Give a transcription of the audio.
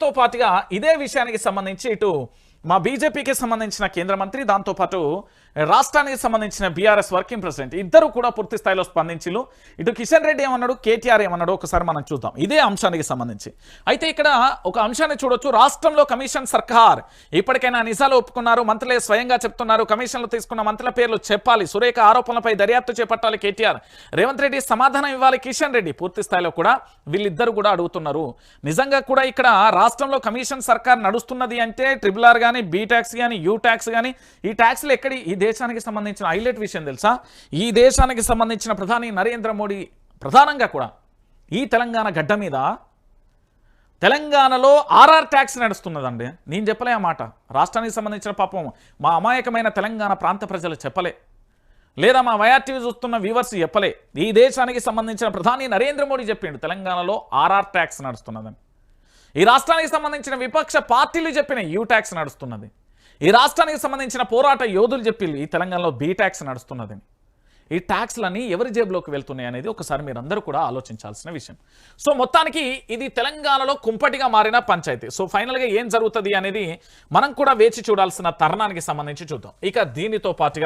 తో పాటుగా ఇదే విషయానికి సంబంధించి ఇటు మా బీజేపీకి సంబంధించిన కేంద్ర మంత్రి దాంతోపాటు రాష్ట్రానికి సంబంధించిన బీఆర్ఎస్ వర్కింగ్ ప్రెసిడెంట్. ఇద్దరు కూడా పూర్తి స్థాయిలో స్పందించిలు ఇటు కిషన్ రెడ్డి ఏమన్నాడు కేటీఆర్ ఏమన్నాడు ఒకసారి మనం చూద్దాం. ఇదే అంశానికి సంబంధించి. అయితే ఇక్కడ ఒక అంశాన్ని చూడొచ్చు. రాష్ట్రంలో కమిషన్ సర్కార్ ఇప్పటికైనా నిజాలు ఒప్పుకున్నారు. మంత్రులే స్వయంగా చెప్తున్నారు. కమిషన్లు తీసుకున్న మంత్రుల పేర్లు చెప్పాలి. సురేఖ ఆరోపణలపై దర్యాప్తు చేపట్టాలి కేటీఆర్. రేవంత్ రెడ్డి సమాధానం ఇవ్వాలి కిషన్ రెడ్డి. పూర్తి స్థాయిలో కూడా వీళ్ళిద్దరు కూడా అడుగుతున్నారు. నిజంగా కూడా ఇక్కడ రాష్ట్రంలో కమిషన్ సర్కార్ నడుస్తున్నది అంటే ట్రిబుల్ ఆర్ కానీ బీ ట్యాక్స్ కానీ యూ ట్యాక్స్ కానీ ఈ ట్యాక్స్లు ఎక్కడి ఈ దేశానికి సంబంధించిన హైలైట్ విషయం తెలుసా? ఈ దేశానికి సంబంధించిన ప్రధాని నరేంద్ర మోడీ ప్రధానంగా కూడా ఈ తెలంగాణ గడ్డ మీద తెలంగాణలో ఆర్ఆర్ ట్యాక్స్ నడుస్తున్నదండి. నేను చెప్పలే ఆ మాట. రాష్ట్రానికి సంబంధించిన పాపం మా అమాయకమైన తెలంగాణ ప్రాంత ప్రజలు చెప్పలే. లేదా మా వైఆర్టీవీ చూస్తున్న వ్యూవర్స్ చెప్పలే. ఈ దేశానికి సంబంధించిన ప్రధాని నరేంద్ర మోడీ చెప్పిండు తెలంగాణలో ఆర్ఆర్ ట్యాక్స్ నడుస్తున్నదని. ఈ రాష్ట్రానికి సంబంధించిన విపక్ష పార్టీలు చెప్పిన యూ ట్యాక్స్ నడుస్తున్నది. ఈ రాష్ట్రానికి సంబంధించిన పోరాట యోధులు చెప్పి ఈ తెలంగాణలో బీ ట్యాక్స్ నడుస్తున్నదని ఈ ట్యాక్స్లన్నీ ఎవరి జేబులోకి వెళ్తున్నాయి అనేది ఒకసారి మీరందరూ కూడా ఆలోచించాల్సిన విషయం. సో మొత్తానికి ఇది తెలంగాణలో కుంపటిగా మారిన పంచాయతీ. సో ఫైనల్గా ఏం జరుగుతుంది అనేది మనం కూడా వేచి చూడాల్సిన తరుణానికి సంబంధించి చూద్దాం. ఇక దీనితో పాటుగా